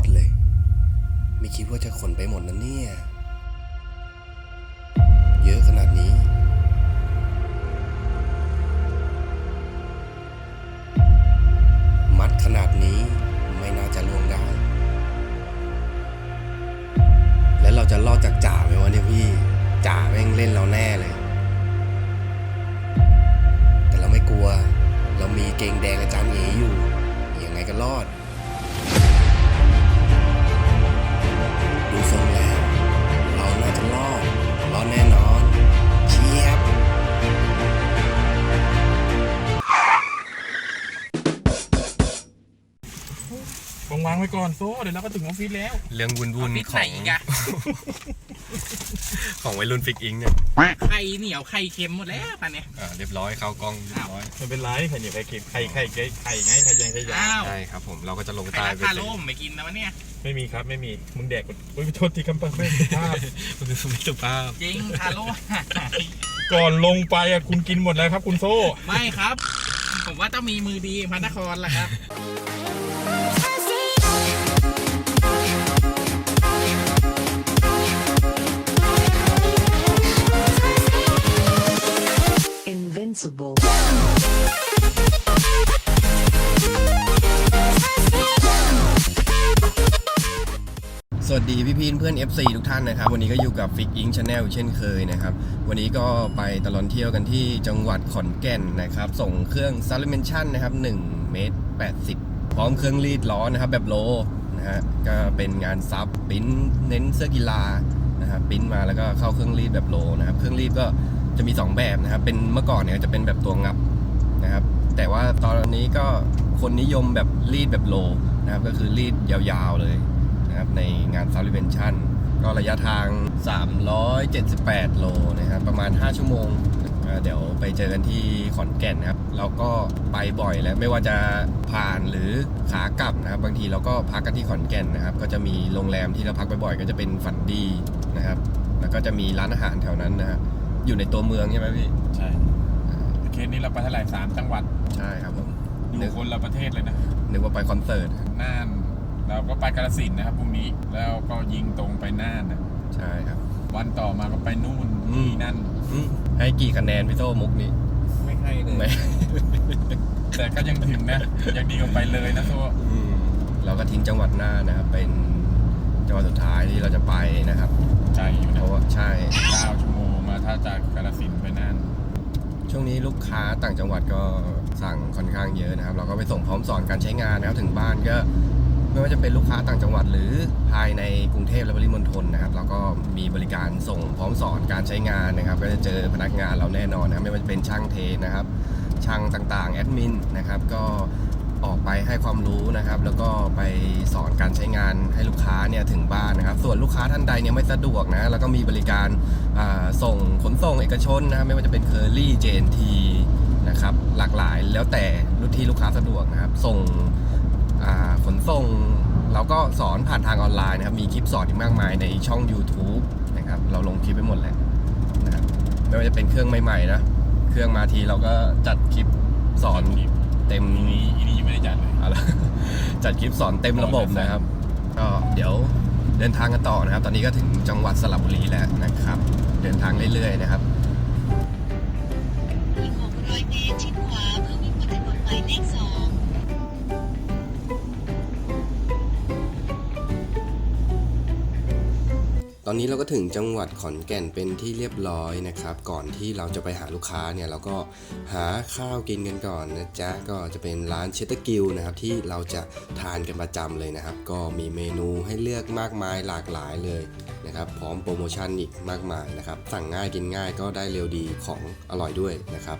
ดเลย ไม่คิดว่าจะขนไปหมดนะเนี่ย เยอะขนาดนี้ มัดขนาดนี้ไม่น่าจะลวงได้ แล้วเราจะรอดจากจ่าไหมวะเนี่ยพี่ จ่าแม่งเล่นเราแน่เลย แต่เราไม่กลัว เรามีเกงแดงอาจารย์เออยู่ ยังไงก็รอด ดูทรงแล้วเราน่าจะรอดรอดแน่นอนเชียบวางวางไว้ก่อนโซ่เดี๋ยวเราก็ถึงออฟฟิศแล้วเรื่องวุ่นออวุ่ฟนฟิศขไหนอง อีกอะ ของวัยรุ่นฟิกอิงเนี่ยไข่เหนียวไข่เค็มหมดแล้วตอนเนี้ยอ่าเรียบร้อยเข้ากล้องเรียบร้อย ไม่เป็นไรไข่เหนียวไข่เค็มไข่ไข่ไข่ไข่ไงไข่ยั งไข่ยาอ้าว ใช่ครับผมเราก็จะลงไข่ใต้ราไปคาเสร็จล่มไปกินนะวะเนี่ยไม่มีครับไม่มีมึงแดกก่อนโอ้ยโทษทีคำปังไม่สุภาพมันคือไม่สุภาพจริงคาโล่ก่อนลงไปอะคุณกินหมดแล้วครับ คุณโซ่ไม่ครับ ผมว่าต้องมีมือดีพระนครแหละครับ Invincible. ดีพี่พีเพื่อน FC ทุกท่านนะครับ วันนี้ก็อยู่กับฟิกอิงชาแนลเช่นเคยนะครับ วันนี้ก็ไปตลอดเที่ยวกันที่จังหวัดขอนแก่นนะครับ ส่งเครื่องซา l ิเมนชั่นนะครับ1เมตร80 พร้อมเครื่องรีดล้อนะครับแบบโลนะฮะก็เป็นงานซับปิ้นเน้นเสื้อกีฬานะครับปริ้นมาแล้วก็เข้าเครื่องรีดแบบโลนะครับเครื่องรีดก็จะมี 2 แบบนะครับ เป็นเมื่อก่อนเนี่ยจะเป็นแบบตัวงับนะครับ แต่ว่าตอนนี้ก็คนนิยมแบบรีดแบบโลนะครับก็คือรีดยาวๆเลยาน s u b l i m a t i o n ก็ระยะทาง 378 โลนะครับ ประมาณ 5 ชั่วโมงอ่าเดี๋ยวไปเจอกันที่ขอนแก่นนะครับ เราก็ไปบ่อยแล้วไม่ว่าจะผ่านหรือขากลับนะครับ บางทีเราก็พักกันที่ขอนแก่นนะครับ ก็จะมีโรงแรมที่เราพักบ่อยๆก็จะเป็นฝันดีนะครับ แล้วก็จะมีร้านอาหารแถวนั้นนะฮะอยู่ในตัวเมืองใช่ไหมพี่ ใช่เคสนี้เราไปเท่าไหร่สามจังหวัด ใช่ครับผมอนึยู่กคนละประเทศเลยนะนึกว่าไปคอนเสิร์ตน่าน เราก็ไปกาฬสินธุ์นะครับพรุ่งนี้แล้วก็ยิงตรงไปน่านนะใช่ครับ วันต่อมาก็ไปนู่นอืม นี่นั่น อืมให้กี่คะแนนพี่โต้มุกนี้ไม่ให้เลยไม่ แต่ก็ยังถึงนะ ยังดีกว่าไปเลยนะโซ่อืมเราก็ทิ้งจังหวัดหน้านะครับ เป็นจังหวัดสุดท้ายที่เราจะไปนะครับ ใจอยู่เพนะราะว่าใช่เก้าชั่วโมงมาถ้าจากกาฬสินธุ์ไปน่านช่วงนี้ลูกค้าต่างจังหวัดก็สั่งค่อนข้างเยอะนะครับ เราก็ไปส่งพร้อมสอนการใช้งานนะครับ ถึงบ้านก็ ไม่ว่าจะเป็นลูกค้าต่างจังหวัด หรือภายในกรุงเทพและปริมณฑลนะครับเราก็มีบริการส่งพร้อมสอนการใช้งานนะครับ ก็จะเจอพนักงานเราแน่นอนนะครับไม่ว่าจะเป็นช่างเทนะครับ ช่างต่างๆแอดมินนะครับก็ออกไปให้ความรู้นะครับ แล้วก็ไปสอนการใช้งานให้ลูกค้าเนี่ยถึงบ้านนะครับ ส่วนลูกค้าท่านใดเนี่ยไม่สะดวกนะแล้วก็มีบริการส่งขนส่งเอกชนนะครับไม่ว่าจะเป็นเคอรี่ JNT นะครับหลากหลายแล้วแต่รุ่นที่ลูกค้าสะดวกนะครับ ส่ง ส่งเราก็สอนผ่านทางออนไลน์นะครับ มีคลิปสอนอีกมากมายในช่อง YouTube นะครับ เราลงคลิปไปหมดแล้วนะครับไม่ว่าจะเป็นเครื่องใหม่ๆนะ เครื่องมาทีเราก็จัดคลิปสอนคลิปเต็มอีนี่อีนี่ยังไม่ได้จัดเลยอะไรจัดคลิปสอนเต็มระบบนะครับ ก็เดี๋ยวเดินทางกันต่อนะครับ ตอนนี้ก็ถึงจังหวัดสระบุรีแล้วนะครับ เดินทางเรื่อยๆนะครับอีก600เมตรชิดขวาเพื่อวิ่งบนถนนหมายเลข2 ตอนนี้เราก็ถึงจังหวัดขอนแก่นเป็นที่เรียบร้อยนะครับ ก่อนที่เราจะไปหาลูกค้าเนี่ยเราก็หาข้าวกินกันก่อนนะจ๊ะก็จะเป็นร้านเชตกิลนะครับที่เราจะทานกันประจำเลยนะครับ ก็มีเมนูให้เลือกมากมายหลากหลายเลยนะครับ พร้อมโปรโมชั่นอีกมากมายนะครับ สั่งง่ายกินง่ายก็ได้เร็วดีของอร่อยด้วยนะครับ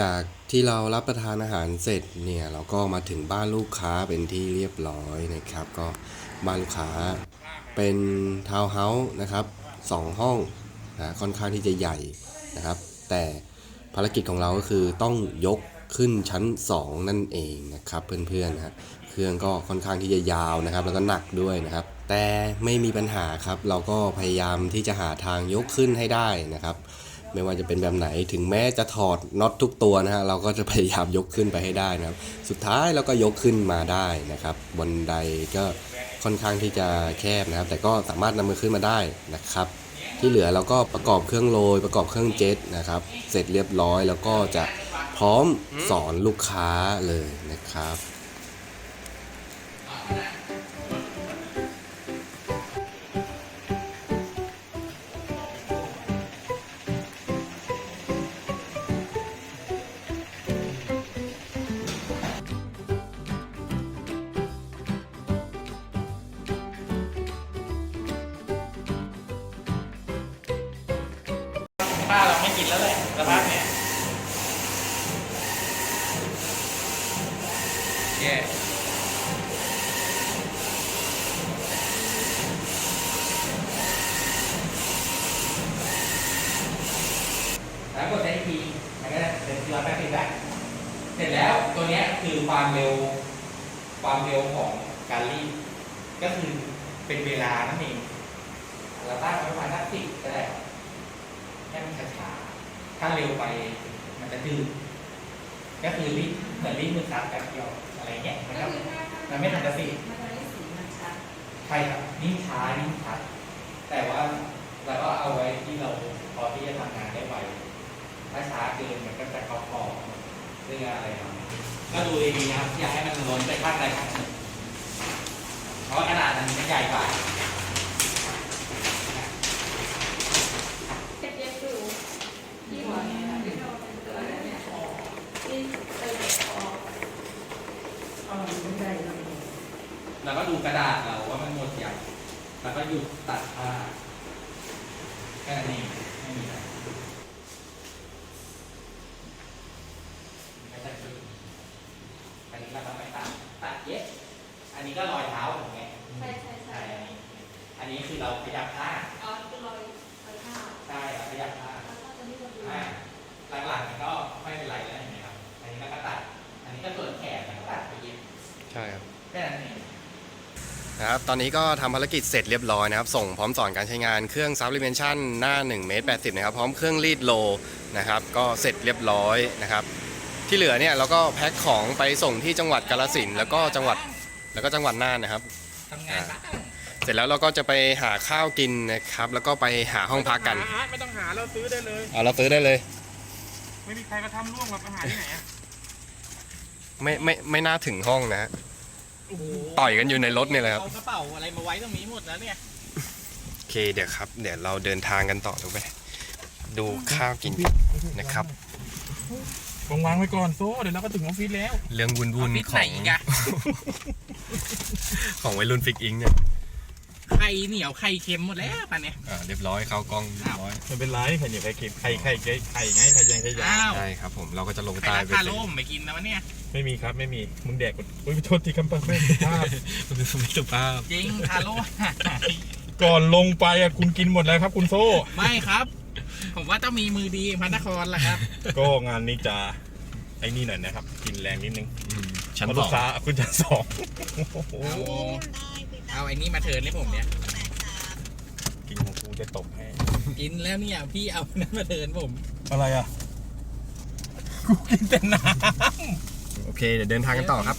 จากที่เรารับประทานอาหารเสร็จเนี่ยเราก็มาถึงบ้านลูกค้าเป็นที่เรียบร้อยนะครับ ก็บ้านลูกค้าเป็นทาวน์เฮาส์นะครับสองห้องนะค่อนข้างที่จะใหญ่นะครับ แต่ภารกิจของเราก็คือต้องยกขึ้นชั้น 2 นั่นเองนะครับเพื่อนๆนะฮะเครื่องก็ค่อนข้างที่จะยาวนะครับ แล้วก็หนักด้วยนะครับ แต่ไม่มีปัญหาครับ เราก็พยายามที่จะหาทางยกขึ้นให้ได้นะครับ ไม่ว่าจะเป็นแบบไหนถึงแม้จะถอดน็อตทุกตัวนะฮะเราก็จะพยายามยกขึ้นไปให้ได้นะครับ สุดท้ายเราก็ยกขึ้นมาได้นะครับบนไดก็ค่อนข้างที่จะแคบนะครับ แต่ก็สามารถนำมันขึ้นมาได้นะครับ ที่เหลือเราก็ประกอบเครื่องโรยประกอบเครื่องเจ็ตนะครับ เสร็จเรียบร้อยแล้วก็จะพร้อมสอนลูกค้าเลยนะครับ แย่แล้วกดได้ทีมันก็เสร็จร้อยแปดสิบแล้เสร็จแล้วตัวนี้คือความเร็วความเร็วของการรีดก็คือเป็นเวลานั่นเองเราตั้งไว้ประมาณนักสิบก็ได้ให้มันช้าๆถ้าเร็วไปมันจะดื้อก็คือรีบเหมือนรีบมือซับแป๊บเดียว อะไรเงี้ยมันก็มันไม่ทันจะสิใช่ครับนิ่งช้านิ่งชัดแต่ว่าเราก็เอาไว้ที่เราพอที่จะทำงานได้ไวถ้าช้าเกินมันก็จะเข้าคอเรื่องอะไรครับก็ดูดีๆนะครับอย่าให้มันล้นไปข้างใดข้างหนึ่งเพราะว่ากระดาษมันใหญ่กว่า แล้วก็ดูกระดาษเราว่ามันหมดยังแล้วก็ห ยุดตัดผ้าแค่นั้นเองไม่มีอะไรไม่ใช่คืออันนี้เราก็ไปตัดตัดเย็บอันนี้ก็รอยเท้าผมไงใช่ใช่ใช่ใช่อันนี้คือเราขยับผ้าอ๋อคือรอยรอยผ้าใช่เราขยับผ้า นะครับ ตอนนี้ก็ทำภารกิจเสร็จเรียบร้อยนะครับ ส่งพร้อมสอนการใช้งานเครื่อง Sublimation หน้า1เมตร80นะครับ พร้อมเครื่องรีดโลนะครับ ก็เสร็จเรียบร้อยนะครับ ที่เหลือเนี่ยเราก็แพ็คของไปส่งที่จังหวัดกาฬสินธุ์แล้วก็จังหวัดแล้วก็จังหวัดน่านนะครับ ทำงานบ้างเสร็จแล้วเราก็จะไปหาข้าวกินนะครับ แล้วก็ไปหาห้องพักกันอาร์ตไม่ต้องหาเราซื้อได้เลย เอาเราซื้อได้เลย ไม่มีใครมาทำร่วงหรอกอาหารที่ไหนอะไม่ไม่ไม่น่าถึงห้องนะฮะโอ้โห ต่อยกันอยู่ในรถเนี่ยแหละครับ เอากระเป๋าอะไรมาไว้ตรงนี้หมดแล้วเนี่ย โอเคเดี๋ยวครับ เดี๋ยวเราเดินทางกันต่อถูกไหมดูข้าวกินนะครับ วางวางไว้ก่อนโซ่เดี๋ยวเราก็ถึงออฟฟิศแล้ว เรื่องวุ่นออฟฟิๆศขไหนองอีกอะ ของวัยรุ่นฟิกอิงเนี่ยไข่เหนียวไข่เค็มหมดแล้วปันเนี่ย อ่าเรียบร้อยเข้ากล้องเรียบร้อย ไม่เป็นไรใครเหนียวใครเค็มใครใครใครไข่ไง ใครยังใครยังอ้าวใช่ครับผมเราก็จะลงไข่ใต้ราไปคาเป็นโล่มไปกินนะวะเนี่ย ไม่มีครับไม่มีมึงแดกก่อนอุ้ยโทษทีคำปังไม่ภาพมันเป็นสมิตรภาพจริงคาโล่ก่อนลงไปอะคุณกินหมดแล้วครับ คุณโซ่ ไม่ครับ ผมว่าต้องมีมือดีพันนครล่ะครับ ก็งานนี้จะไอ้นี่หน่อยนะครับ กินแรงนิดนึงชั้นเพราะสลูอกงค้าคุณจะสองโอ้โหเอาเอาไอ้นี่มาเทิร์นให้ผมเนี่ย กินของกูจะตบให้กินแล้วเนี่ยพี่เอานั้นมาเทิร์นผมอะไรอะ กูกินแต่น้โอเค เดี๋ยวเดินทางกันต่อครับ